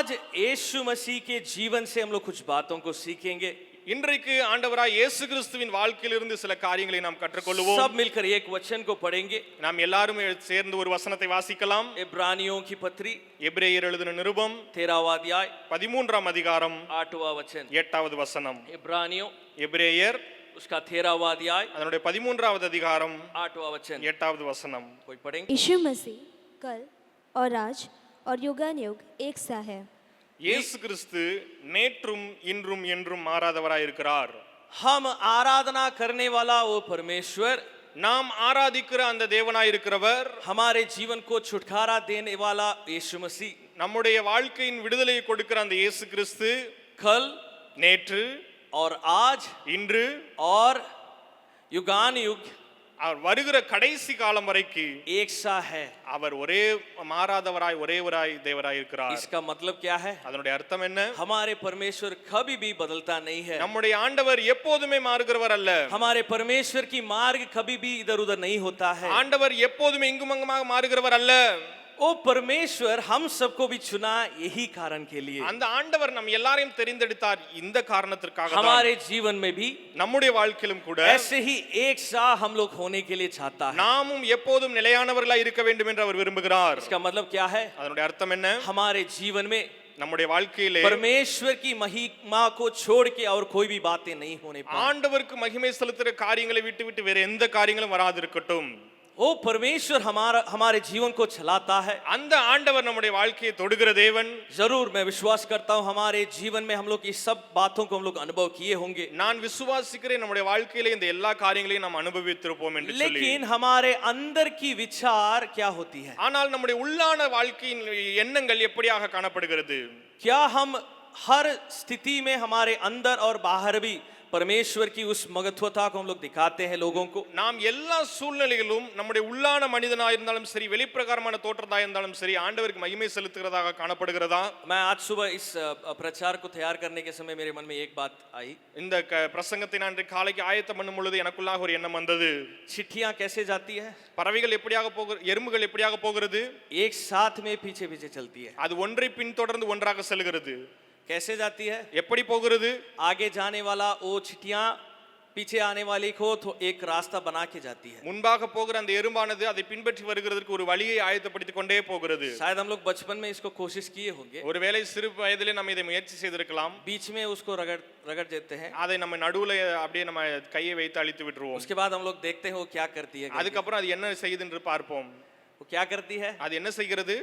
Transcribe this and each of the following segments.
आज यीशु मसीह के जीवन से हम लोग कुछ बातों को सीखेंगे இன்றைக்கு ஆண்டவராய் இயேசு கிறிஸ்துவின் வாழ்க்கையிலிருந்து சில காரியங்களை நாம் கற்றுக்கொள்வோம் सब मिलकर एक वचन को पढ़ेंगे நாம் எல்லாரும் சேர்ந்து ஒரு வசனத்தை வாசிக்கலாம் इब्रानियों की पत्री எபிரேயர் எழுதின நிருபம் तेरहवा अध्याय பதிமூன்றாம் அதிகாரம் आठवां वचन எட்டாவது வசனம் इब्रानियों எபிரேயர் उसका तेरहवा अध्याय அதனுடைய பதிமூன்றாவது அதிகாரம் आठवां वचन எட்டாவது வசனம் कोई पढ़ेंगे यीशु मसीह कल और आज और युगान युग एक सा है இயேசு கிறிஸ்து நேற்றும் இன்றும் என்றும் மாறாதவராய் இருக்கிறார் हम आराधना करने वाला वो परमेश्वर நாம் ஆராதிக்கிற அந்த தேவனாய் இருக்கிறவர் हमारे जीवन को छुटकारा देने वाला यीशु मसीह நம்முடைய வாழ்க்கையின் விடுதலையை கொடுக்கிற அந்த இயேசு கிறிஸ்து कल நேற்று और आज இன்று और युगान युग அவர் வருகிற கடைசி காலம் வரைக்கு एक सा है அவர் ஒரே மாறாதவராய் ஒரேவராய் தேவராய் இருக்கிறார் इसका मतलब क्या है அதனுடைய அர்த்தம் என்ன हमारे परमेश्वर कभी भी बदलता नहीं है நம்முடைய ஆண்டவர் எப்போதுமே மாறுகிறவர் அல்ல हमारे परमेश्वर की मार्ग कभी भी इधर उधर नहीं होता है ஆண்டவர் எப்போதுமே இங்குமங்குமாக மாறுகிறவர் அல்ல ओ परमेश्वर हम सबको भी चुना यही कारण के लिए அந்த ஆண்டவர் நம் எல்லாரையும் தெரிந்தெடுத்தார் இந்த காரணத்திற்காக தான். हमारे जीवन में भी நம்முடைய வாழ்க்கையிலும் கூட ऐसे ही एक सा हम लोग होने के लिए चाहता है நாமும் எப்போதும் நிலையானவர்களாய் இருக்க வேண்டும் என்று அவர் விரும்புகிறார் इसका मतलब क्या है அதனுடைய அர்த்தம் என்ன हमारे जीवन में நம்முடைய வாழ்க்கையிலே परमेश्वर की महिमा को छोड़ के और कोई भी बातें नहीं होने पाए ஆண்டவருக்கு மகிமை செலுத்துகிற காரியங்களை விட்டு விட்டு வேற எந்த காரியங்களும் வராதிருக்கட்டும் ओ परमेश्वर हमारा हमारे जीवन को चलाता है அந்த ஆண்டவர் நம்முடைய வாழ்க்கையை தொடுகிற தேவன் जरूर मैं विश्वास करता हूँ हमारे जीवन में हम लोग इस सब बातों को हम लोग अनुभव किए होंगे நான் விசுவாசிக்கிறேன் நம்முடைய வாழ்க்கையில இந்த எல்லா காரியங்களையும் நாம் அனுபவித்திருப்போம் என்று சொல்லி लेकिन हमारे अंदर की विचार क्या होती है ஆனால் நம்முடைய உள்ளான வாழ்க்கையின் எண்ணங்கள் எப்படியாக காணப்படுகிறது क्या हम हर स्थिति में हमारे अंदर और बाहर भी परमेश्वर की उस मगत्वता को हम लोग दिखाते हैं लोगों को நாம் எல்லா சூழ்நிலைகளிலும் நம்முடைய உள்ளான மனிதனாக இருந்தாலும் சரி வெளிப்பிரகாரமான தோற்றதாக இருந்தாலும் சரி ஆண்டவருக்கு மகிமை செலுத்துகிறதாக காணப்படுகிறதா मैं आज सुबह इस अ, प्रचार को तैयार करने के समय मेरे मन में एक बात आई இந்த க- பிரசங்கத்தை நான் இன்றைக்கு காலைக்கு ஆயத்தம் பண்ணும் பொழுது எனக்குள்ளாக ஒரு எண்ணம் வந்தது चिट्ठियां कैसे जाती है பறவைகள் எப்படியாக போகிற எறும்புகள் எப்படியாக போகிறது एक साथ में पीछे पीछे चलती है அது ஒன்றை பின்தொடர்ந்து ஒன்றாக செல்கிறது कैसे जाती है எப்படி போகிறது आगे जाने वाला वो चिट्ठियां पीछे आने वाली को तो एक रास्ता बना के जाती है முன்பாக போகிற அந்த எறும்பானது அதை பின்பற்றி வருகிறதற்கு ஒரு வழியை ஆயத்தப்படுத்திக் கொண்டே போகிறது शायद हम लोग बचपन में इसको कोशिश किए होंगे ஒருவேளை சிறு வயதிலே நம்ம இதை முயற்சி செய்திருக்கலாம் बीच में उसको रगड़ रगड़ देते हैं அதை நம்ம நடுவுல அப்படியே நம்ம கையை வைத்து அழித்து விட்டுருவோம் उसके बाद हम लोग देखते हैं वो क्या करती है करके। அதுக்கப்புறம் அது என்ன செய்யுது என்று பார்ப்போம் वो क्या करती है அது என்ன செய்கிறது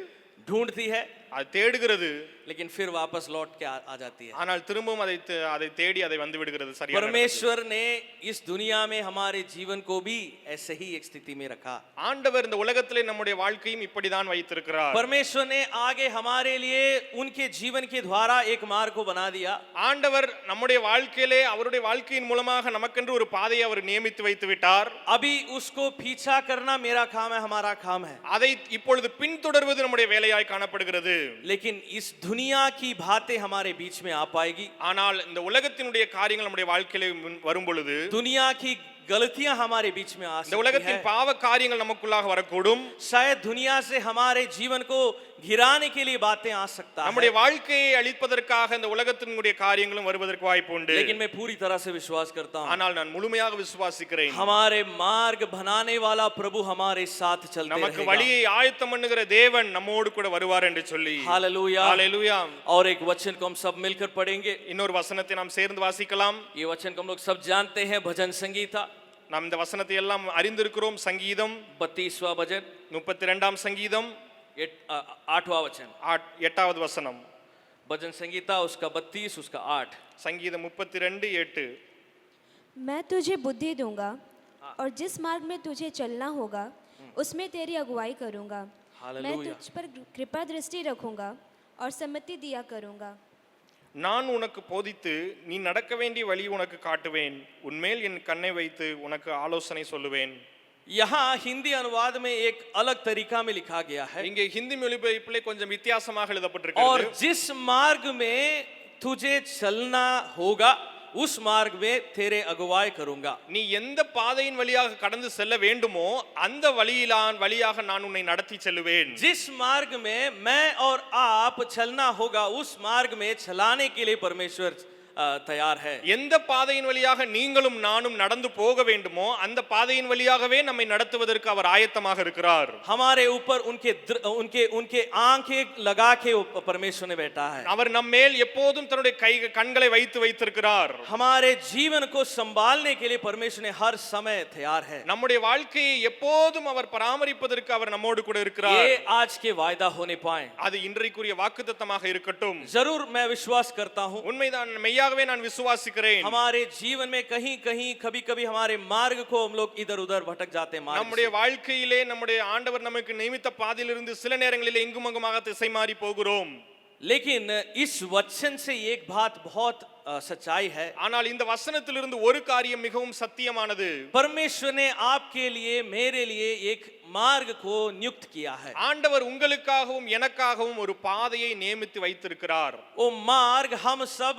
ढूंढती है அது தேடுகிறது लेकिन फिर वापस लौट के आ, आ जाती है ஆனால் திரும்பவும் அதை தே- அதை தேடி அதை வந்து விடுகிறது சரியான இடத்துக்கு. परमेश्वर ने इस दुनिया में हमारे जीवन को भी ऐसे ही एक स्थिति में रखा ஆண்டவர் இந்த உலகத்திலே நம்முடைய வாழ்க்கையும் இப்படிதான் வைத்திருக்கிறார் परमेश्वर ने आगे हमारे लिए उनके जीवन के द्वारा एक मार्ग को बना दिया ஆண்டவர் நம்முடைய வாழ்க்கையிலே அவருடைய வாழ்க்கையின் மூலமாக நமக்கென்று ஒரு பாதையை அவர் நியமித்து வைத்து விட்டார் अभी उसको पीछा करना मेरा काम है हमारा काम है அதை இப்பொழுது பின்தொடர்வது நம்முடைய வேலையாய் காணப்படுகிறது लेकिन इस दुनिया की बातें हमारे बीच में आ पाएगी ஆனால் இந்த உலகத்தினுடைய காரியங்கள் நம்முடைய வாழ்க்கையில முன் வரும் பொழுது दुनिया की गलतियां हमारे बीच में आ இந்த सकती உலகத்தின் है பாவ காரியங்கள் நமக்குள்ளாக வரக்கூடும் शायद दुनिया से हमारे जीवन को கிராணி के लिए ஆசக்தா நம்முடைய வாழ்க்கையை அழிப்பதற்காக இந்த உலகத்தினுடைய காரியங்களும் வருவதற்கு வாய்ப்பு உண்டு. लेकिन பூரி पूरी तरह से विश्वास ஆனால் நான் முழுமையாக விசுவாசிக்கிறேன். हमारे मार्ग बनाने பிரபு ஹமாரே हमारे साथ चलते நமக்கு வழியை ஆயத்தம் பண்ணுகிற தேவன் நம்மோடு கூட வருவார் என்று சொல்லி. हालेलुया हालेलुया और एक वचन को சப் மில்கர் मिलकर இன்னொரு வசனத்தை நாம் சேர்ந்து வாசிக்கலாம். ये वचन को हम लोग सब जानते हैं भजन நாம் இந்த வசனத்தை எல்லாம் அறிந்திருக்கிறோம் சங்கீதம். 32वां भजन। 32 சங்கீதம். एट- आ- आठवां वचन ஆட்- எட்டாவது வசனம் भजन संगीता उसका बत्तीस उसका आठ சங்கீதம் முப்பத்தி ரெண்டு எட்டு मैं तुझे बुद्धि दूंगा और जिस मार्ग में तुझे चलना होगा उसमें तेरी अगुवाई करूंगा मैं हालेलुया तुझ पर कृपा दृष्टि रखूंगा और सम्मति दिया करूंगा நான் உனக்கு போதித்து நீ நடக்க வேண்டிய வழி உனக்கு காட்டுவேன் உன்மேல் என் கண்ணை வைத்து உனக்கு ஆலோசனை சொல்லுவேன் यहाँ हिंदी अनुवाद में एक अलग तरीका में लिखा गया है இங்கே ஹிந்தி மொழிபெயர்ப்பிலே கொஞ்சம் வித்தியாசமாக और எழுதப்பட்டிருக்கிறது जिस मार्ग में तुझे चलना होगा उस मार्ग में तेरे अगुवाई करूंगा நீ எந்த பாதையின் வழியாக கடந்து செல்ல வேண்டுமோ அந்த வழியிலான் வழியாக நான் உன்னை நடத்தி செல்லுவேன் जिस मार्ग में मैं और आप चलना होगा उस मार्ग में चलाने के लिए परमेश्वर अ, तैयार है எந்த பாதையின் வழியாக நீங்களும் நானும் நடந்து போக வேண்டுமோ அந்த பாதையின் வழியாகவே நம்மை நடத்துவதற்கு அவர் ஆயத்தமாக இருக்கிறார் हमारे ऊपर उनके दृ- उनके उनके आंखें लगा के ऊपर परमेश्वर ने बैठा है அவர் நம்மேல் எப்போதும் தன்னுடைய கை கண்களை வைத்து வைத்திருக்கிறார் हमारे जीवन को संभालने के लिए परमेश्वर ने हर समय तैयार है நம்முடைய வாழ்க்கையை எப்போதும் அவர் பராமரிப்பதற்கு அவர் நம்மோடு கூட இருக்கிறார் ये आज के वायदा होने पाए அது இன்றைக்குரிய வாக்குத்தத்தமாக இருக்கட்டும் जरूर मैं विश्वास करता हूँ உண்மைதான் மெய்யாகவே நான் விசுவாசிக்கிறேன் हमारे जीवन में कहीं कहीं कभी कभी हमारे मार्ग को हम लोग इधर उधर भटक जाते हैं मार्ग நம்முடைய से। வாழ்க்கையிலே நம்முடைய ஆண்டவர் நமக்கு நியமித்த பாதையிலிருந்து சில நேரங்களில் எங்கும் அங்குமாக திசை மாறி போகிறோம் लेकिन इस वचन से एक बात बहुत अ, सच्चाई है ஆனால் இந்த வசனத்திலிருந்து ஒரு காரியம் மிகவும் சத்தியமானது परमेश्वर ने आपके लिए मेरे लिए एक मार्ग को नियुक्त किया है ஆண்டவர் உங்களுக்காகவும் எனக்காகவும் ஒரு பாதையை நியமித்து வைத்திருக்கிறார் वो मार्ग हम सब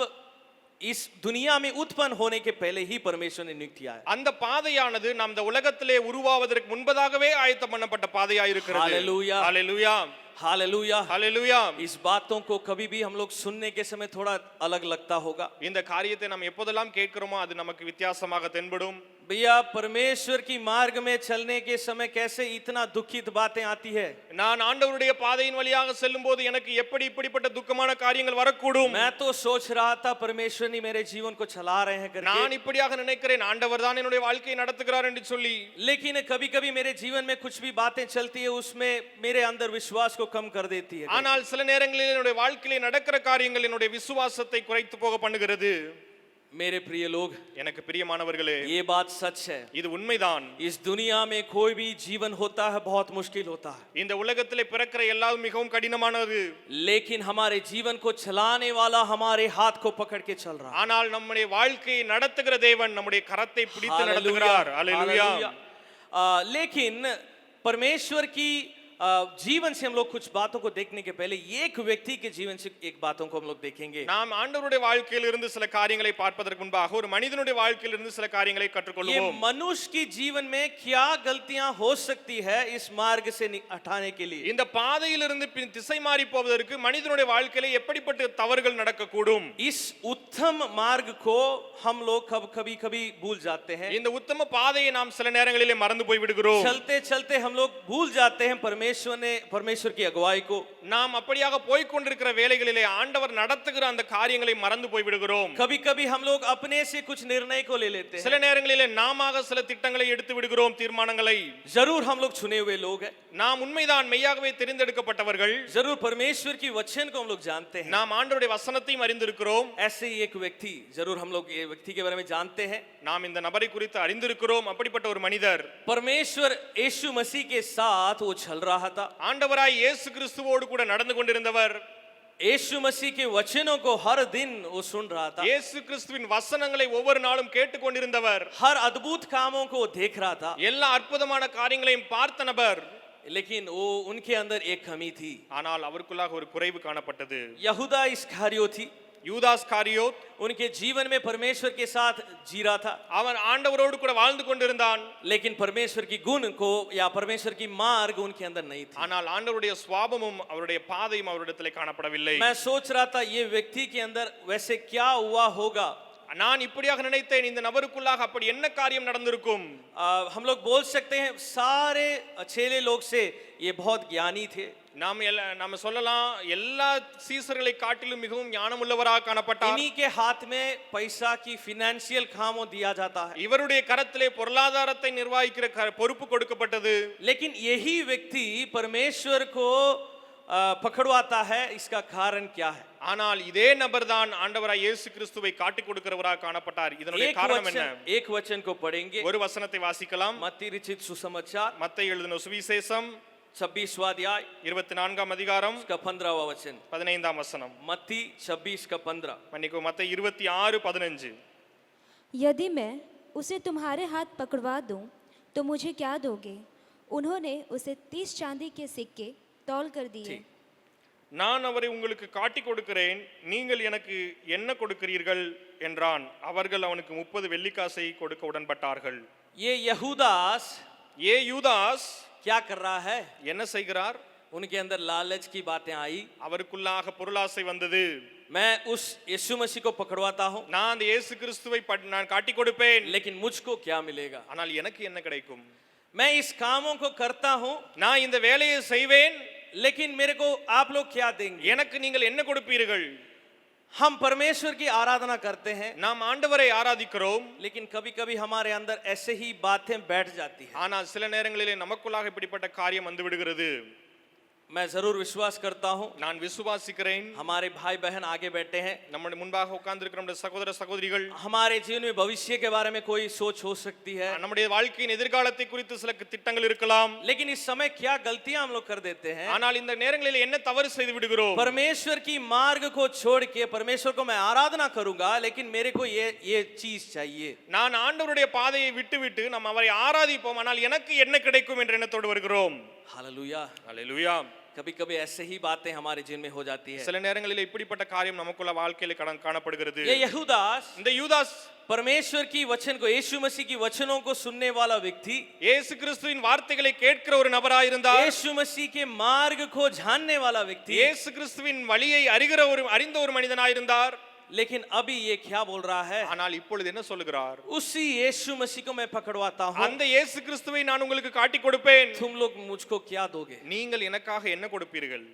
इस दुनिया में उत्पन्न होने के पहले ही परमेश्वर ने नियुक्त किया है அந்த பாதையானது நாம் இந்த உலகத்திலே உருவாவதற்கு முன்பதாகவே ஆயத்தம் பண்ணப்பட்ட பாதையாய் இருக்கிறது Hallelujah. ஹalleluya हालेलुया ஹalleluya इस बातों को कभी भी हम लोग सुनने के समय थोड़ा अलग लगता होगा இந்த காரியத்தை நாம் எப்போதெல்லாம் கேட்கிறோமோ அது நமக்கு வித்தியாசமாக தென்படும் भैया परमेश्वर की मार्ग में चलने के समय कैसे इतना दुखित बातें आती है நான் ஆண்டவருடைய பாதையின் வழியாக செல்லும் போது எனக்கு எப்படி இப்படிப்பட்ட துக்கமான காரியங்கள் வரக்கூடும் मैं तो सोच रहा था परमेश्वर ने मेरे जीवन को चला रहे हैं நான் करके இப்படியாக நினைக்கிறேன் ஆண்டவர் தான் என்னுடைய வாழ்க்கையை நடத்துகிறார் என்று சொல்லி लेकिन कभी कभी मेरे जीवन में कुछ भी बातें चलती है उसमें मेरे अंदर विश्वास को कम कर देती है ஆனால் சில நேரங்களில் என்னுடைய வாழ்க்கையிலே நடக்கிற காரியங்கள் என்னுடைய விசுவாசத்தை குறைத்து போக பண்ணுகிறது मेरे प्रिय लोग எனக்கு பிரியமானவர்களே ये बात सच है இது உண்மைதான் इस दुनिया में कोई भी जीवन होता है बहुत मुश्किल होता है இந்த உலகத்திலே பிறக்கிற எல்லாரும் மிகவும் கடினமானது लेकिन हमारे जीवन को चलाने वाला हमारे हाथ को पकड़ के चल रहा है ஆனால் நம்முடைய வாழ்க்கையை நடத்துகிற தேவன் நம்முடைய கரத்தை பிடித்து हालेलुया, நடத்துகிறார் அல்லேலூயா हालेलुया। आ, लेकिन परमेश्वर की आ, जीवन से हम लोग कुछ बातों को देखने के पहले एक व्यक्ति के जीवन से एक बातों को हम लोग देखेंगे நாம் ஆண்டவருடைய வாழ்க்கையில் இருந்து சில காரியங்களை பார்ப்பதற்கு முன்பாக ஒரு மனிதனுடைய வாழ்க்கையில் இருந்து சில காரியங்களை ये கற்றுக்கொள்வோம் मनुष्य की जीवन में क्या गलतियां हो सकती है इस मार्ग से नि- हटाने के लिए இந்த பாதையிலிருந்து பின் திசை மாறி போவதற்கு மனிதனுடைய வாழ்க்கையில எப்படிப்பட்ட தவறுகள் நடக்கக்கூடும் इस उत्तम मार्ग को हम लोग कब कभी कभी भूल जाते हैं இந்த உத்தம பாதையை நாம் சில நேரங்களிலே மறந்து போய் விடுகிறோம் चलते चलते हम लोग भूल जाते हैं परमेश्वर பரமேஸ்வரனே பரமேஸ்வருக்கு அகவாய்க்கு. நாம் அப்படியாக போய் கொண்டிருக்கிற வேலைகளிலே ஆண்டவர் நடத்துகிற அந்த காரியங்களை மறந்து போய் விடுகிறோம் கபி கபி ஹம் லோக் அப்னே சே குச் நிர்ணய கோ லே லேते சில நேரங்களிலே நாமாக சில திட்டங்களை எடுத்து விடுகிறோம் தீர்மானங்களை. ஜரூர் ஹம் லோக் சுனே ஹுவே லோக். நாம் உண்மைதான் மெய்யாகவே தெரிந்தெடுக்கப்பட்டவர்கள். ஜரூர் பரமேஸ்வர் கி வச்சன் கோ ஹம் லோக் जानते हैं நாம் ஆண்டவருடைய வசனத்தையும் அறிந்திருக்கிறோம். ऐसे ही एक व्यक्ति जरूर हम लोग ये व्यक्ति के बारे में जानते நாம் இந்த நபரை குறித்து அறிந்திருக்கிறோம் அப்படிப்பட்ட ஒரு மனிதர். பரமேஸ்வர் இயேசு மசீஹ் கே சாத் वो चल रहा था ஆண்டவராய் இயேசு கிறிஸ்துவோடு கூட நடந்து கொண்டிருந்தவர் यीशु मसीह के वचनों को हर दिन वो सुन रहा था இயேசு கிறிஸ்துவின் வசனங்களை ஒவ்வொரு நாளும் கேட்டுக்கொண்டிருந்தவர் हर अद्भुत कामों को वो देख रहा था எல்லா அற்புதமான காரியங்களையும் பார்த்த நபர் लेकिन वो उनके अंदर एक कमी थी ஆனால் அவருக்குள்ளாக ஒரு குறைவு காணப்பட்டது यहूदा इस्कारियो थी யூதாஸ் காரியோத் उनके जीवन में परमेश्वर के साथ जी रहा था அவன் ஆண்டவரோடு கூட வாழ்ந்து கொண்டிருந்தான் लेकिन परमेश्वर की गुण को या परमेश्वर की मार्ग उनके अंदर नहीं थी ஆனால் ஆண்டவருடைய சுவாபமும் அவருடைய பாதையும் அவரிடத்திலே காணப்படவில்லை मैं सोच रहा था ये व्यक्ति के अंदर वैसे क्या हुआ होगा நான் இப்படியாக நினைத்தேன் இந்த நபருக்குள்ளாக அப்படி என்ன காரியம் நடந்திருக்கும் आ, हम लोग बोल सकते हैं सारे चेले लोग से ये बहुत ज्ञानी थे நாம் எல்லா நம்ம சொல்லலாம் எல்லா சீசர்களை காட்டிலும் மிகவும் ஞானமுள்ளவராக காணப்பட்டார் इन्हीं के हाथ में पैसा की फिनेंशियल कामों दिया जाता है இவருடைய கரத்திலே பொருளாதாரத்தை நிர்வகிக்கிற க- பொறுப்பு கொடுக்கப்பட்டது लेकिन यही व्यक्ति परमेश्वर को आ, पकड़वाता है इसका कारण क्या है ஆனால் இதே நபர்தான் ஆண்டவராய் இயேசு கிறிஸ்துவை காட்டிக் கொடுக்கிறவராக காணப்பட்டார் இதனுடைய एक காரணம் என்ன वचन एक वचन को पढ़ेंगे ஒரு வசனத்தை வாசிக்கலாம் मत्ती रचित सुसमाचार மத்தை எழுதின சுவிசேஷம் छब्बीस இருபத்தி நான்காம் அதிகாரம் पंद्रह वचन பதினைந்தாம் வசனம். மத்தி छब्बीस का மன்னிக்கோ மத்த இருபத்தி ஆறு பதினஞ்சு. यदि मैं उसे तुम्हारे हाथ पकड़वा दूं तो मुझे क्या दोगे? उन्होंने उसे तीस चांदी के सिक्के तौल कर दिए। நான் அவரை உங்களுக்கு காட்டி கொடுக்கிறேன் நீங்கள் எனக்கு என்ன கொடுக்கிறீர்கள் என்றான். அவர்கள் அவனுக்கு முப்பது வெள்ளிக்காசை கொடுக்க உடன்பட்டார்கள். ஏ யஹூதாஸ் ஏ யூதாஸ் क्या कर रहा है என்ன செய்கிறார் उनके अंदर लालच की बातें आई அவருக்குள்ளாக பொருளாசை வந்தது मैं उस यीशु मसीह को पकड़वाता हूँ நான் அந்த இயேசு கிறிஸ்துவை பட்- நான் காட்டி கொடுப்பேன் लेकिन मुझको क्या मिलेगा ஆனால் எனக்கு என்ன கிடைக்கும் मैं इस कामों को करता हूँ நான் இந்த வேலையை செய்வேன் लेकिन मेरे को आप लोग क्या देंगे எனக்கு நீங்கள் என்ன கொடுப்பீர்கள் हम परमेश्वर की आराधना करते हैं நாம் ஆண்டவரை ஆராதிக்கிறோம் लेकिन कभी कभी हमारे अंदर ऐसे ही बातें बैठ जाती है ஆனால் சில நேரங்களிலே நமக்குள்ளாக இப்படிப்பட்ட காரியம் வந்து விடுகிறது मैं जरूर विश्वास करता हूँ நான் விசுவாசிக்கிறேன் हमारे भाई बहन आगे बैठे हैं நம்முடைய முன்பாக உட்கார்ந்திருக்கிற நம்முடைய சகோதர சகோதரிகள் हमारे जीवन में भविष्य के बारे में कोई सोच हो सकती है நம்முடைய வாழ்க்கையின் எதிர்காலத்தை குறித்து சில திட்டங்கள் இருக்கலாம் लेकिन इस समय क्या गलतियां हम लोग कर देते हैं ஆனால் இந்த நேரங்களில் என்ன தவறு செய்து விடுகிறோம் परमेश्वर की मार्ग को छोड़ के परमेश्वर को मैं आराधना करूंगा लेकिन मेरे को ये ये चीज चाहिए நான் ஆண்டவருடைய பாதையை விட்டுவிட்டு நாம் அவரை ஆராதிப்போம் ஆனால் எனக்கு என்ன கிடைக்கும் என்ற எண்ணத்தோடு வருகிறோம் हालेलुया அல்லேலூயா कभी कभी ऐसे ही बातें हमारे जीवन में हो जाती है சில நேரங்களில் இப்படிப்பட்ட காரியம் நமக்குள்ள வாழ்க்கையில கடன் காணப்படுகிறது ये यहूदास இந்த யூதாஸ் परमेश्वर की वचन को यीशु मसीह की वचनों को सुनने वाला व्यक्ति இயேசு கிறிஸ்துவின் வார்த்தைகளை கேட்கிற ஒரு நபராயிருந்தார் यीशु मसीह के मार्ग को जानने वाला व्यक्ति இயேசு கிறிஸ்துவின் வழியை அறிகிற ஒரு அறிந்த ஒரு மனிதனாயிருந்தார் लेकिन अभी ये क्या बोल रहा है ஆனால் இப்பொழுது என்ன சொல்லுகிறார் उसी यीशु मसीह को मैं पकड़वाता हूँ அந்த இயேசு கிறிஸ்துவை நான் உங்களுக்கு காட்டி கொடுப்பேன் तुम लोग मुझको क्या दोगे நீங்கள் எனக்காக என்ன கொடுப்பீர்கள்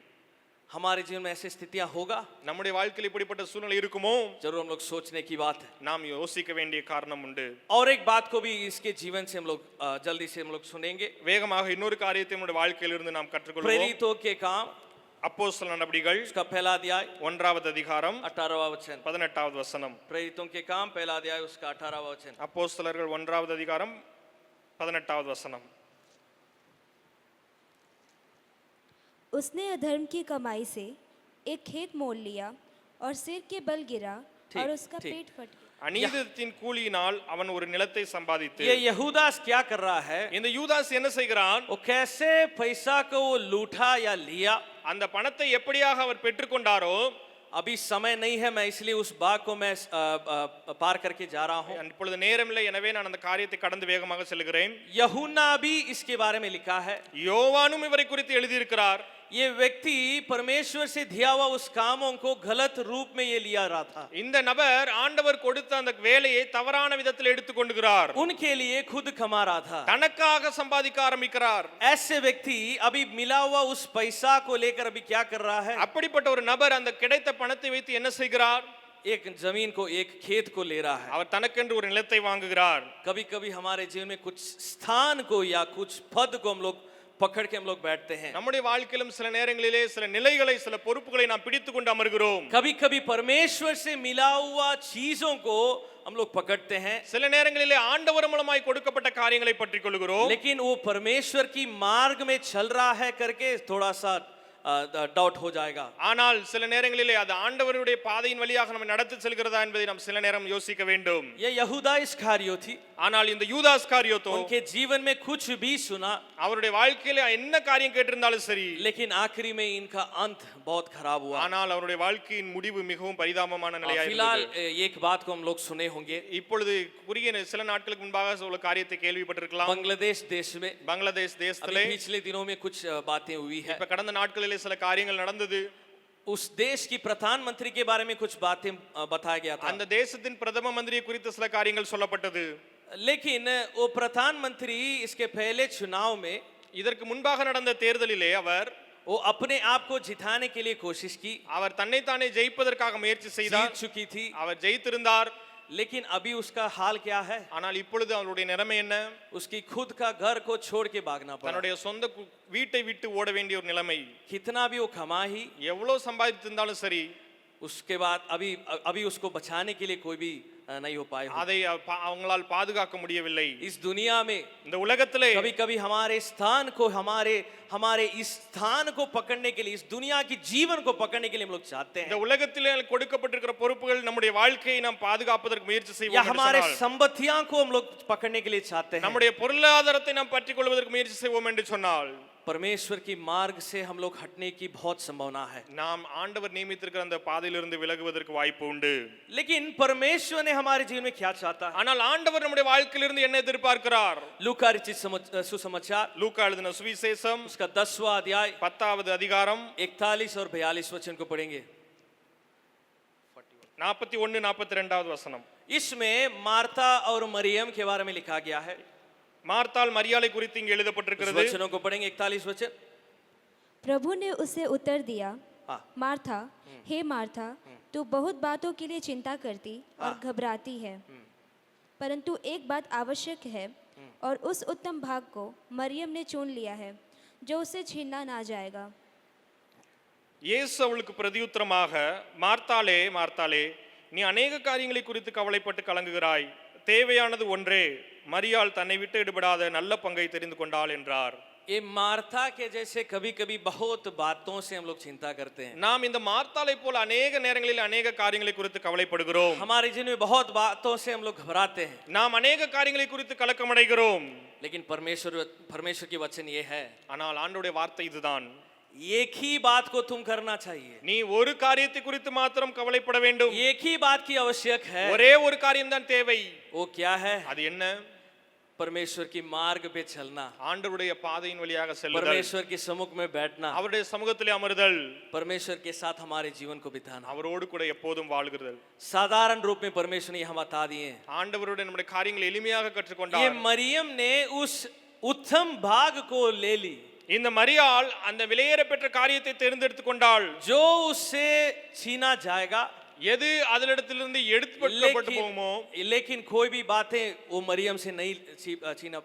हमारे जीवन में ऐसी स्थितियां होगा நம்முடைய வாழ்க்கையில் இப்படிப்பட்ட சூழ்நிலை இருக்குமோ जरूर हम लोग सोचने की बात है நாம் யோசிக்க வேண்டிய காரணம் உண்டு और एक बात को भी इसके जीवन से हम लोग अ, जल्दी से हम लोग सुनेंगे வேகமாக இன்னொரு காரியத்தை நம்முடைய வாழ்க்கையிலிருந்து நாம் கற்றுக்கொள்வோம் प्रेरितों के काम அப்போஸ்தல நடபடிகள் उसका पहला अध्याय ஒன்றாவது அதிகாரம் अठारहवा वचन பதினெட்டாவது வசனம் प्रेरितों के काम पहला अध्याय उसका अठारहवा वचन அப்போஸ்தலர்கள் ஒன்றாவது அதிகாரம் பதினெட்டாவது வசனம் उसने अधर्म की कमाई से एक खेत मोल लिया और सिर के बल गिरा ठीक, और उसका ठीक। पेट फट गया அநீதத்தின் கூலியினால் அவன் ஒரு நிலத்தை சம்பாதித்து ये यहूदास क्या कर रहा है இந்த யூதாஸ் என்ன செய்கிறான் वो कैसे पैसा को वो लूटा या लिया அந்த பணத்தை எப்படியாக அவர் பெற்றுக்கொண்டாரோ அபி சமய நை ஹே மே இஸ்லி உஸ் பாக்கோ மே பார் கர்க்கே ஜா ரஹா ஹூ இப்பொழுது நேரம் இல்லை எனவே நான் அந்த காரியத்தை கடந்து வேகமாக செல்கிறேன் யஹூனா பி இஸ்கே பாரே மே லிக்கா ஹை யோவானும் இவரை குறித்து எழுதியிருக்கிறார். ये व्यक्ति परमेश्वर से दिया हुआ उस कामों को गलत रूप में ये लिया रहा था இந்த நபர் ஆண்டவர் கொடுத்த அந்த வேலையை தவறான விதத்தில் எடுத்துக்கொண்டுகிறார் उनके लिए खुद कमा रहा था தனக்காக சம்பாதிக்க ஆரம்பிக்கிறார் ऐसे व्यक्ति अभी मिला हुआ उस पैसा को लेकर अभी क्या कर रहा है அப்படிப்பட்ட ஒரு நபர் அந்த கிடைத்த பணத்தை வைத்து என்ன செய்கிறார் एक जमीन को एक खेत को ले रहा है அவர் தனக்கென்று ஒரு நிலத்தை வாங்குகிறார் कभी कभी हमारे जीवन में कुछ स्थान को या कुछ पद को हम लोग पकड़ के हम लोग बैठते हैं நம்முடைய வாழ்க்கையிலும் சில நேரங்களிலே சில நிலைகளை சில பொறுப்புகளை நாம் பிடித்துக் கொண்டு அமர்கிறோம் कभी कभी परमेश्वर से मिला हुआ चीजों को हम लोग पकड़ते हैं சில நேரங்களிலே ஆண்டவர் மூலமாய் கொடுக்கப்பட்ட காரியங்களை பற்றி கொள்கிறோம் लेकिन वो परमेश्वर की मार्ग में चल रहा है करके थोड़ा सा डाउट हो जाएगा ஆனால் சில நேரங்களிலே அது ஆண்டவருடைய பாதையின் வழியாக நம்ம நடத்தி செல்கிறதா என்பதை நாம் சில நேரம் யோசிக்க வேண்டும் ये यहूदा इस्कारियो थी ஆனால் இந்த யூதாஸ் காரியத்தோ उनके जीवन में कुछ भी सुना அவருடைய வாழ்க்கையில என்ன காரியம் கேட்டிருந்தாலும் சரி लेकिन आखिरी में इनका अंत बहुत खराब हुआ ஆனால் அவருடைய வாழ்க்கையின் முடிவு மிகவும் பரிதாபமான நிலையா फिलहाल இருந்தது ए, एक बात को हम लोग सुने होंगे இப்பொழுது குறுகிய சில நாட்களுக்கு முன்பாக ஒரு காரியத்தை கேள்விப்பட்டிருக்கலாம் बांग्लादेश देश में பங்களாதேஷ் अभी தேசத்திலே पिछले दिनों में कुछ अ, बातें हुई है இப்ப கடந்த நாட்களிலே சில காரியங்கள் நடந்தது उस देश की प्रधानमंत्री के बारे में कुछ बातें अ, बताया गया था அந்த தேசத்தின் பிரதம மந்திரியை குறித்த சில காரியங்கள் சொல்லப்பட்டது लेकिन वो प्रधानमंत्री इसके पहले चुनाव में இதற்கு முன்பாக நடந்த தேர்தலிலே அவர் वो अपने आप को जिताने के लिए कोशिश की அவர் தன்னைத்தானே ஜெயிப்பதற்காக முயற்சி செய்தார் जीत चुकी थी அவர் ஜெயித்திருந்தார் लेकिन अभी उसका हाल क्या है ஆனால் இப்பொழுது அவருடைய நிலைமை என்ன उसकी खुद का घर को छोड़ के भागना पड़ा தன்னுடைய சொந்த கு- வீட்டை விட்டு ஓட வேண்டிய ஒரு நிலைமை कितना भी वो कमा ही எவ்வளவு சம்பாதித்திருந்தாலும் சரி उसके बाद अभी अभी उसको बचाने के लिए कोई भी अ, नहीं हो पाए हो। அதை அ- பா- அவங்களால் பாதுகாக்க முடியவில்லை इस दुनिया में இந்த உலகத்திலே कभी कभी हमारे स्थान को हमारे हमारे इस स्थान को पकड़ने के लिए इस दुनिया की जीवन को पकड़ने के लिए हम लोग चाहते இந்த हैं உலகத்திலே கொடுக்கப்பட்டிருக்கிற பொறுப்புகள் நம்முடைய வாழ்க்கையை நாம் பாதுகாப்பதற்கு முயற்சி या செய்வோம் என்று हमारे சொன்னால், संपत्तियां को हम लोग पकड़ने के लिए चाहते हैं நம்முடைய பொருளாதாரத்தை நாம் பற்றிக் கொள்வதற்கு முயற்சி செய்வோம் என்று சொன்னால் परमेश्वर की मार्ग से हम लोग हटने की बहुत संभावना है நாம் ஆண்டவர் நியமித்திருக்கிற அந்த பாதையிலிருந்து விலகுவதற்கு வாய்ப்பு உண்டு लेकिन परमेश्वर ने हमारे जीवन में क्या चाहता है ஆனால் ஆண்டவர் நம்முடைய வாழ்க்கையிலிருந்து என்ன எதிர்பார்க்கிறார் लूका रचित समच- सुसमाचार லூக்கா எழுதின சுவிசேஷம் उसका दसवां अध्याय பத்தாவது அதிகாரம் इकतालीस और बयालीस वचन को पढ़ेंगे நாற்பத்தி ஒன்னு நாற்பத்தி ரெண்டாவது வசனம் इसमें मार्था और मरियम के बारे में लिखा गया है மார்த்தாள் மரியாதை குறித்து இங்கு उस எழுதப்பட்டிருக்கிறது वचनों को पढ़ेंगे इकतालीस वचन प्रभु ने उसे उत्तर दिया हाँ मार्था हे मार्था तू बहुत बातों के लिए चिंता करती और घबराती है परंतु एक बात आवश्यक है और उस उत्तम भाग को मरियम ने चुन लिया है जो उसे छीना ना जाएगा இயேசு அவளுக்கு பிரதியுத்தரமாக மார்த்தாளே மார்த்தாளே நீ அநேக காரியங்களை குறித்து கவலைப்பட்டு கலங்குகிறாய் தேவையானது ஒன்றே மரியாள் தன்னை விட்டு ஈடுபடாத நல்ல பங்கை தெரிந்து கொண்டாள் என்றார் ये मार्था के जैसे कभी कभी बहुत बातों से हम लोग चिंता करते हैं நாம் இந்த மார்த்தாளை போல அநேக நேரங்களில் அநேக காரியங்களை குறித்து கவலைப்படுகிறோம் हमारे जीवन में बहुत बातों से हम लोग घबराते हैं நாம் அநேக காரியங்களை குறித்து கலக்கமடைகிறோம் लेकिन परमेश्वर परमेश्वर की वचन ये है ஆனால் ஆண்டோடைய வார்த்தை இதுதான் एक ही बात को तुम करना चाहिए நீ ஒரு காரியத்தை குறித்து மாத்திரம் கவலைப்பட வேண்டும் एक ही बात की आवश्यक है ஒரே ஒரு காரியம்தான் தேவை वो क्या है அது என்ன परमेश्वर की मार्ग पे चलना ஆண்டவருடைய பாதையின் வழியாக செல்லுதல் परमेश्वर के सम्मुख में बैठना அவருடைய சமூகத்திலே அமருதல் परमेश्वर के साथ हमारे जीवन को बिताना அவரோடு கூட எப்போதும் வாழ்கிறதல் साधारण रूप में परमेश्वर ने यहाँ बता दिए हैं। ஆண்டவருடைய நம்முடைய காரியங்களை எளிமையாக ये கற்றுக்கொண்டார் मरियम ने उस उत्तम भाग को ले ली இந்த மரியாள் அந்த விலையேற பெற்ற காரியத்தை தேர்ந்தெடுத்து கொண்டாள். ஜோ உஸ்ஸே சீனா ஜாயகா எது அதிலிடத்திலிருந்து எடுத்துப்பட்டு போகுமோ लेकिन लेकिन कोई भी बातें वो मरियम से नहीं छी- छीना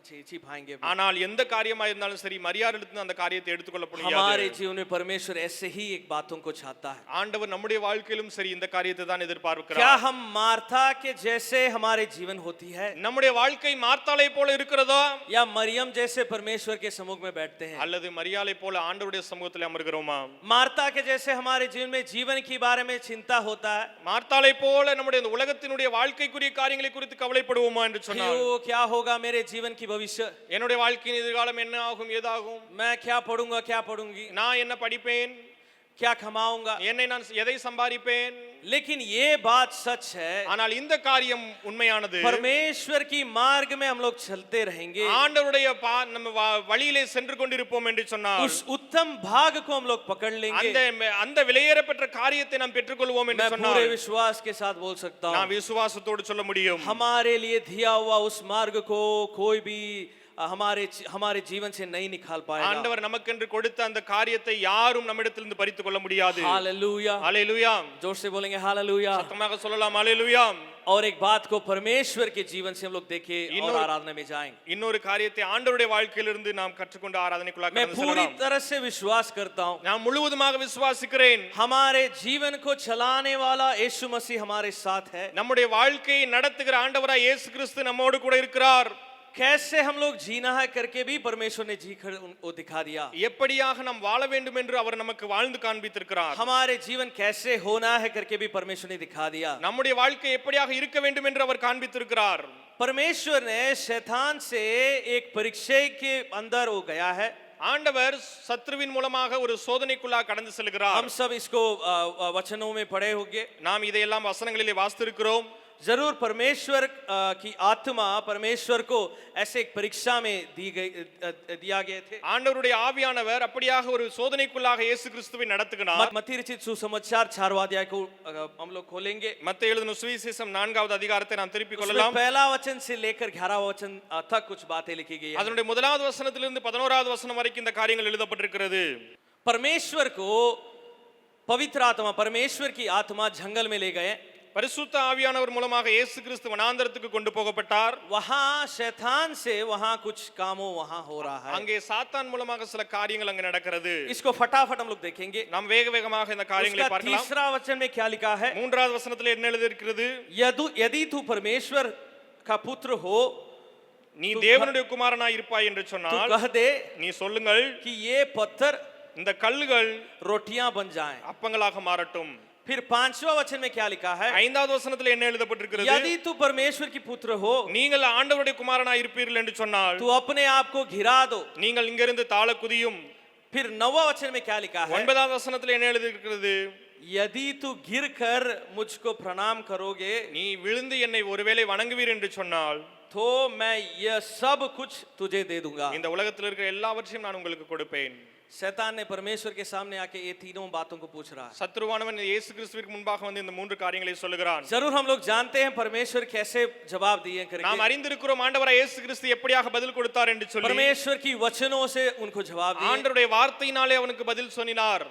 छी- छी पाएंगे ஆனால் எந்த காரியமா இருந்தாலும் சரி மரியாதை அந்த காரியத்தை எடுத்துக்கொள்ள முடியாது हमारे जीवन में परमेश्वर ऐसे ही एक बातों को चाहता है ஆண்டவர் நம்முடைய வாழ்க்கையிலும் சரி இந்த காரியத்தை தான் क्या எதிர்பார்க்கிறார் हम मार्था के जैसे हमारे जीवन होती है நம்முடைய வாழ்க்கை மார்த்தாளை போல இருக்கிறதா या मरियम जैसे परमेश्वर के सम्मुख में बैठते हैं அல்லது மரியாதை போல ஆண்டவருடைய சமூகத்தில் அமர்கிறோமா मार्ता के जैसे हमारे जीवन में जीवन के बारे में चिंता होता है மார்த்தாளை போல நம்முடைய இந்த உலகத்தினுடைய வாழ்க்கைக்குரிய காரியங்களை குறித்து கவலைப்படுவோமா என்று சொன்னால் अयो, क्या होगा मेरे जीवन की भविष्य என்னுடைய வாழ்க்கையின் எதிர்காலம் என்ன ஆகும் ஏதாகும் मैं क्या पढ़ूंगा क्या पढ़ूंगी நான் என்ன படிப்பேன் क्या कमाऊंगा என்னை நான் எதை சம்பாதிப்பேன் लेकिन ये बात सच है ஆனால் இந்த காரியம் உண்மையானது परमेश्वर की मार्ग में हम लोग चलते रहेंगे ஆண்டவருடைய பா- நம்ம வ- வழியிலே சென்று கொண்டிருப்போம் என்று சொன்னால் उस उत्तम भाग को हम लोग पकड़ அந்த लेंगे அந்த விலையேற பெற்ற காரியத்தை நாம் பெற்றுக்கொள்வோம் என்று मैं पूरे சொன்னால் विश्वास के साथ बोल सकता நான் हूँ விசுவாசத்தோடு சொல்ல முடியும் हमारे लिए दिया हुआ उस मार्ग को कोई भी अ, हमारे हमारे जीवन से नहीं निकाल पाएगा ஆண்டவர் நமக்கென்று கொடுத்த அந்த காரியத்தை யாரும் நம்மிடத்திலிருந்து பறித்துக் கொள்ள முடியாது हालेलुया அலையிலுயா जोर से बोलेंगे हालेलुया சத்தமாக சொல்லலாம் அலையிலுயா और एक बात को परमेश्वर के जीवन से हम लोग देखे और इन्हों- आराधना में जाएंगे இன்னொரு காரியத்தை ஆண்டவருடைய வாழ்க்கையிலிருந்து நாம் கற்றுக்கொண்ட ஆராதனைக்குள்ளாக मैं கடந்து पूरी செல்லலாம். तरह से विश्वास करता हूँ நான் முழுவதுமாக விசுவாசிக்கிறேன் हमारे जीवन को चलाने वाला यीशु मसीह हमारे साथ है நம்முடைய வாழ்க்கையை நடத்துகிற ஆண்டவராய் இயேசு கிறிஸ்து நம்மோடு கூட இருக்கிறார் कैसे हम लोग जीना है करके भी परमेश्वर ने जी कर उनको दिखा दिया எப்படியாக நாம் வாழ வேண்டும் என்று அவர் நமக்கு வாழ்ந்து காண்பித்திருக்கிறார் हमारे जीवन कैसे होना है करके भी परमेश्वर ने दिखा दिया நம்முடைய வாழ்க்கை எப்படியாக இருக்க வேண்டும் என்று அவர் காண்பித்திருக்கிறார் परमेश्वर ने शैतान से एक परीक्षा के अंदर वो गया है ஆண்டவர் சத்ருவின் மூலமாக ஒரு சோதனைக்குள்ளாக கடந்து செல்கிறார் हम सब इसको अ, अ, वचनों में पढ़े होंगे நாம் இதையெல்லாம் வசனங்களிலே வாசித்திருக்கிறோம் जरूर परमेश्वर अ, की आत्मा परमेश्वर को ऐसे एक परीक्षा में दी गई अ, अ, दिया गए थे ஆண்டவருடைய ஆவியானவர் அப்படியாக ஒரு சோதனைக்குள்ளாக இயேசு கிறிஸ்துவை நடத்துகிறார் मती रचित सुसमाचार चारवा अध्याय को अ, हम लोग खोलेंगे மத்த எழுதின சுவிசேஷம் நான்காவது அதிகாரத்தை நாம் திருப்பிக் उसमें கொள்ளலாம் पहला वचन से लेकर ग्यारहवा वचन अ, तक कुछ बातें लिखी गई है அதனுடைய முதலாவது வசனத்திலிருந்து பதினோராவது வசனம் வரைக்கும் இந்த காரியங்கள் எழுதப்பட்டிருக்கிறது परमेश्वर को पवित्र आत्मा परमेश्वर की आत्मा जंगल में ले गए பரிசுத்த ஆவியானவர் மூலமாக இயேசு கிறிஸ்து வனாந்தரத்துக்கு கொண்டு போகப்பட்டார் वहां शैतान से वहां कुछ कामों वहां हो रहा है அங்கே சாத்தான் மூலமாக சில காரியங்கள் அங்க நடக்கிறது इसको फटाफट हम लोग देखेंगे நாம் வேக வேகமாக இந்த காரியங்களை उसका பார்க்கலாம் तीसरा वचन में क्या लिखा है மூன்றாவது வசனத்தில் என்ன எழுதியிருக்கிறது यदु यदि तू परमेश्वर का पुत्र हो நீ தேவனுடைய குமாரனாய் இருப்பாய் என்று तो சொன்னால் कह दे நீ சொல்லுங்கள் कि ये पत्थर இந்த கல்லுகள் रोटियां बन जाएं அப்பங்களாக மாறட்டும் फिर पांचवा वचन में क्या लिखा है ஐந்தாவது வசனத்துல என்ன எழுதப்பட்டிருக்கிறது यदि तू परमेश्वर की पुत्र हो நீங்கள் ஆண்டவருடைய குமாரனாய் இருப்பீர்கள் என்று சொன்னால் तू अपने आप को घिरा दो நீங்கள் இங்கிருந்து தாழ குதியும் फिर नवा वचन में क्या लिखा है ஒன்பதாவது வசனத்துல என்ன எழுதியிருக்கிறது यदि तू गिर कर मुझको प्रणाम करोगे நீ விழுந்து என்னை ஒருவேளை வணங்குவீர் என்று சொன்னால் तो मैं यह सब कुछ तुझे दे दूंगा இந்த உலகத்தில் இருக்கிற எல்லாவற்றையும் நான் உங்களுக்கு கொடுப்பேன் शैतान ने परमेश्वर के सामने आके ये तीनों बातों को पूछ रहा है சத்ருவானவன் இயேசு கிறிஸ்துவிற்கு முன்பாக வந்து இந்த மூன்று காரியங்களை சொல்லுகிறான் जरूर हम लोग जानते हैं परमेश्वर कैसे जवाब दिए நாம் करके அறிந்திருக்கிறோம் ஆண்டவராய் இயேசு கிறிஸ்து எப்படியாக பதில் கொடுத்தார் என்று சொல்லி परमेश्वर की वचनों से उनको जवाब दिए ஆண்டவருடைய வார்த்தையினாலே அவனுக்கு பதில் சொன்னார்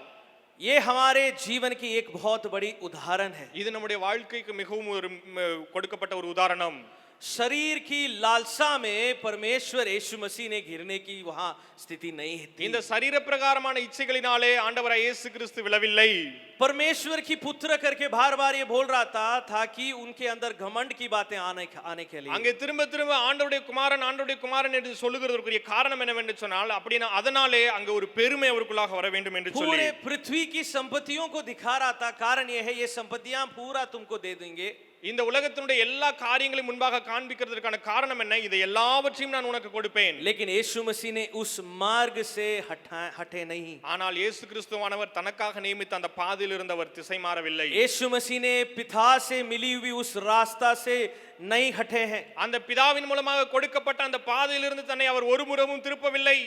ये हमारे जीवन की एक बहुत बड़ी उदाहरण है இது நம்முடைய வாழ்க்கைக்கு மிகவும் ஒரு ம், கொடுக்கப்பட்ட ஒரு உதாரணம் शरीर की लालसा में परमेश्वर यीशु मसीह ने घिरने की वहां स्थिति नहीं थी இந்த சரீர பிரகாரமான இச்சைகளினாலே ஆண்டவராய் இயேசு கிறிஸ்து விழவில்லை परमेश्वर की पुत्र करके बार बार ये बोल रहा था ताकि उनके अंदर घमंड की बातें आने आने के लिए அங்கே திரும்ப திரும்ப ஆண்டவருடைய குமாரன் ஆண்டவருடைய குமாரன் என்று சொல்லுகிறதற்குரிய காரணம் என்னவென்று சொன்னால் அப்படின்னா அதனாலே அங்க ஒரு பெருமை அவருக்குள்ளாக வர வேண்டும் என்று சொல்லி पूरे पृथ्वी की संपत्तियों को दिखा रहा था कारण यह है ये संपत्तियां पूरा तुमको दे देंगे இந்த உலகத்தினுடைய எல்லா காரியங்களையும் முன்பாக காண்பிக்கிறதுக்கான காரணம் என்ன இதை எல்லாவற்றையும் நான் உனக்கு கொடுப்பேன் लेकिन यीशु मसीह ने उस मार्ग से हटा हटे नहीं ஆனால் இயேசு கிறிஸ்துவானவர் தனக்காக நியமித்த அந்த பாதையில் இருந்தவர் திசை மாறவில்லை यीशु मसीह ने पिता से मिली हुई उस रास्ता से नहीं हटे हैं அந்த பிதாவின் மூலமாக கொடுக்கப்பட்ட அந்த பாதையிலிருந்து தன்னை அவர் ஒரு முறமும் திருப்பவில்லை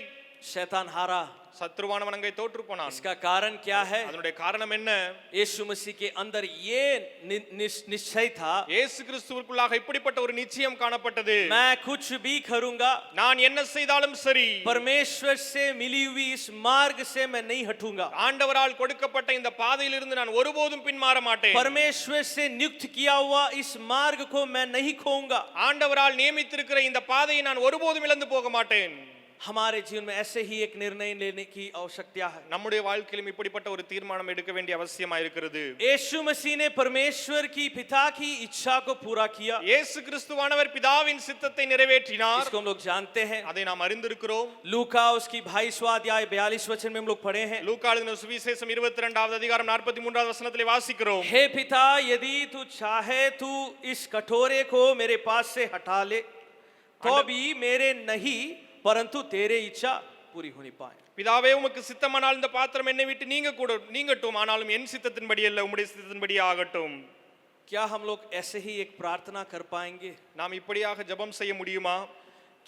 शैतान हारा சத்ருவானவன் அங்கே தோற்று போனான் इसका कारण क्या है அதனுடைய காரணம் என்ன यीशु मसीह के अंदर ये नि, निश- निश्चय था இயேசு கிறிஸ்துவுக்குள்ளாக இப்படிப்பட்ட ஒரு நிச்சயம் காணப்பட்டது मैं कुछ भी करूंगा நான் என்ன செய்தாலும் சரி परमेश्वर से मिली हुई इस मार्ग से मैं नहीं हटूंगा ஆண்டவரால் கொடுக்கப்பட்ட இந்த பாதையிலிருந்து நான் ஒருபோதும் பின்மாற மாட்டேன் परमेश्वर से नियुक्त किया हुआ इस मार्ग को मैं नहीं खोऊंगा ஆண்டவரால் நியமித்திருக்கிற இந்த பாதையை நான் ஒருபோதும் இழந்து போக மாட்டேன் हमारे जीवन में ऐसे ही एक निर्णय लेने की आवश्यकता है நம்முடைய வாழ்க்கையிலும் இப்படிப்பட்ட ஒரு தீர்மானம் எடுக்க வேண்டிய அவசியமா இருக்கிறது यीशु मसीह ने परमेश्वर की पिता की इच्छा को पूरा किया இயேசு கிறிஸ்துவானவர் பிதாவின் சித்தத்தை நிறைவேற்றினார் इसको हम लोग जानते हैं அதை நாம் அறிந்திருக்கிறோம் लूका उसकी बाईसवा अध्याय बयालीस वचन में हम लोग पढ़े हैं லூக்கா எழுதின சுவிசேஷம் இருபத்தி ரெண்டாவது அதிகாரம் நாற்பத்தி மூன்றாவது வசனத்திலே வாசிக்கிறோம் हे पिता यदि तू चाहे तू इस कटोरे को मेरे पास से हटा ले तो भी मेरे नहीं परंतु तेरे इच्छा पूरी होनी पाए பிதாவே உமக்கு சித்தமானால் இந்த பாத்திரம் என்னை விட்டு நீங்க கூட நீங்கட்டும் ஆனாலும் என் சித்தத்தின்படி அல்ல உம்முடைய சித்தத்தின்படி ஆகட்டும் क्या हम लोग ऐसे ही एक प्रार्थना कर पाएंगे நாம் இப்படியாக ஜெபம் செய்ய முடியுமா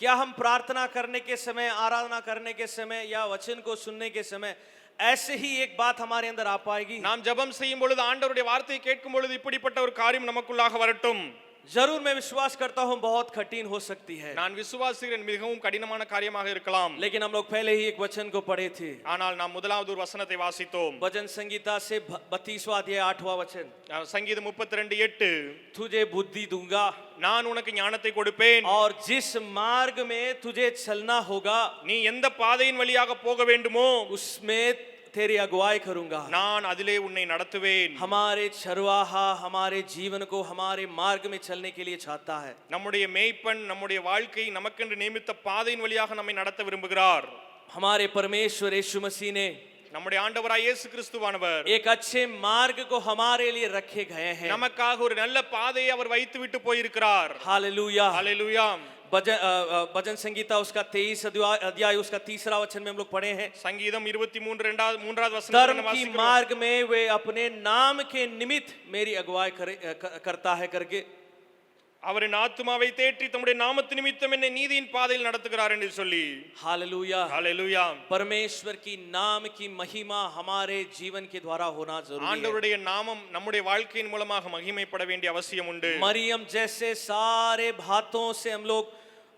क्या हम प्रार्थना करने के समय आराधना करने के समय या वचन को सुनने के समय ऐसे ही एक बात हमारे अंदर आ पाएगी நாம் ஜெபம் செய்யும் பொழுது ஆண்டவருடைய வார்த்தையை கேட்கும் பொழுது இப்படிப்பட்ட ஒரு காரியம் நமக்குள்ளாக வரட்டும் जरूर मैं विश्वास करता हूं बहुत कठिन हो सकती है நான் விசுவாசிக்கிறேன் மிகவும் கடினமான காரியமாக இருக்கலாம் लेकिन हम लोग पहले ही एक वचन को पढ़े थे ஆனால் நாம் முதலாவது ஒரு வசனத்தை வாசித்தோம் भजन संगीता से बत्तीसवा अध्याय आठवां वचन அஹ் சங்கீதம் முப்பத்தி ரெண்டு எட்டு तुझे बुद्धि दूंगा நான் உனக்கு ஞானத்தை கொடுப்பேன் और जिस मार्ग में तुझे चलना होगा நீ எந்த பாதையின் வழியாக போக வேண்டுமோ उसमें तेरी अगुवाई करूंगा நான் அதிலே உன்னை நடத்துவேன் हमारे चरवाहा हमारे जीवन को हमारे मार्ग में चलने के लिए चाहता है நம்முடைய மேய்ப்பன் நம்முடைய வாழ்க்கை நமக்கென்று நியமித்த பாதையின் வழியாக நம்மை நடத்த விரும்புகிறார் हमारे परमेश्वर यीशु मसीह ने நம்முடைய ஆண்டவராய் இயேசு கிறிஸ்துவானவர் एक अच्छे मार्ग को हमारे लिए रखे गए हैं நமக்காக ஒரு நல்ல பாதையை அவர் வைத்து விட்டு போயிருக்கிறார் हालेलुया ஹalleluya भजन अ, अ, भजन संगीता उसका तेईस अध्याय उसका तीसरा वचन में हम लोग पढ़े हैं சங்கீதம் இருபத்தி மூன்று ரெண்டாவது மூன்றாவது धर्म வசனம் की मार्ग में वे अपने नाम के निमित्त मेरी अगुवाई करे, अ, क- करता है करके அவரின் ஆத்மாவை தேற்றி தம்முடைய நாமத்து நிமித்தம் என்னை நீதியின் பாதையில் நடத்துகிறார் என்று சொல்லி हालेलुया ஹalleluya परमेश्वर की नाम की महिमा हमारे जीवन के द्वारा होना जरूरी है ஆண்டவருடைய நாமம் நம்முடைய வாழ்க்கையின் மூலமாக மகிமைப்பட வேண்டிய அவசியம் உண்டு मरियम जैसे सारे बातों से हम लोग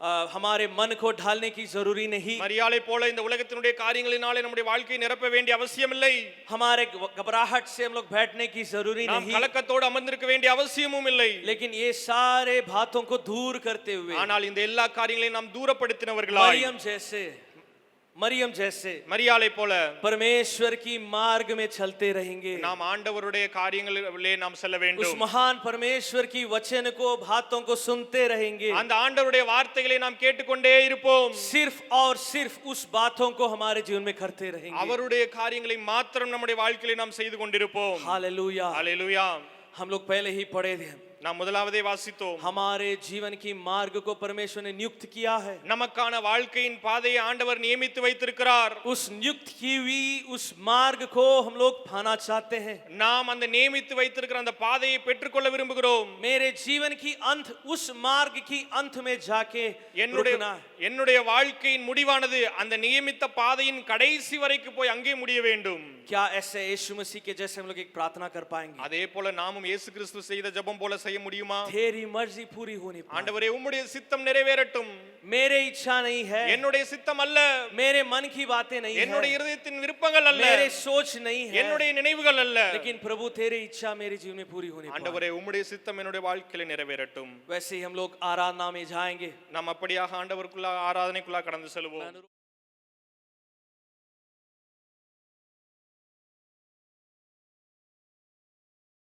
अ, हमारे मन को ढालने की जरूरी नहीं மரியாதை போல இந்த உலகத்தினுடைய காரியங்களினாலே நம்முடைய வாழ்க்கையை நிரப்ப வேண்டிய அவசியம் இல்லை हमारे घबराहट से हम लोग बैठने की जरूरी நாம் नहीं கலக்கத்தோடு அமர்ந்திருக்க வேண்டிய அவசியமும் இல்லை लेकिन ये सारे बातों को दूर करते हुए ஆனால் இந்த எல்லா காரியங்களையும் நாம் தூரப்படுத்தினவர்களாய் मरियम जैसे मरियम जैसे மரியாளை போல परमेश्वर की मार्ग में चलते रहेंगे நாம் ஆண்டவருடைய காரியங்களிலே நாம் செல்ல उस வேண்டும் महान परमेश्वर की वचन को बातों को सुनते रहेंगे அந்த ஆண்டவருடைய வார்த்தைகளை நாம் கேட்டுக்கொண்டே இருப்போம் सिर्फ और सिर्फ उस बातों को हमारे जीवन में करते रहेंगे அவருடைய காரியங்களை மாத்திரம் நம்முடைய வாழ்க்கையில நாம் செய்து கொண்டிருப்போம் हालेलुया அல்லேலூயா हम लोग पहले ही पढ़े थे நாம் முதலாவதே வாசித்தோம் हमारे जीवन की मार्ग को परमेश्वर ने नियुक्त किया है நமக்கான வாழ்க்கையின் பாதையை ஆண்டவர் நியமித்து வைத்திருக்கிறார் उस नियुक्त की हुई उस मार्ग को हम लोग पाना चाहते हैं நாம் அந்த நியமித்து வைத்திருக்கிற அந்த பாதையை பெற்றுக்கொள்ள விரும்புகிறோம் मेरे जीवन की अंत उस मार्ग की अंत में जाके என்னுடைய रुकना है। என்னுடைய வாழ்க்கையின் முடிவானது அந்த நியமித்த பாதையின் கடைசி வரைக்கும் போய் அங்கே முடிய வேண்டும் क्या ऐसे यीशु मसीह के जैसे हम लोग एक प्रार्थना कर पाएंगे அதே போல நாமும் இயேசு கிறிஸ்து செய்த ஜெபம் போல செய்ய முடியுமா तेरी मर्जी पूरी होनी पाए ஆண்டவரே உம்முடைய சித்தம் நிறைவேறட்டும் मेरे इच्छा नहीं है என்னுடைய சித்தம் அல்ல मेरे मन की बातें नहीं என்னுடைய है இருதயத்தின் விருப்பங்கள் அல்ல मेरे सोच नहीं है என்னுடைய நினைவுகள் அல்ல लेकिन प्रभु तेरी इच्छा मेरे जीवन में पूरी होनी पाए ஆண்டவரே உம்முடைய சித்தம் என்னுடைய வாழ்க்கையில நிறைவேறட்டும் वैसे ही हम लोग आराधना में जाएंगे நாம் அப்படியாக ஆண்டவருக்குள்ள ஆராதனைக்குள்ள கடந்து செல்வோம்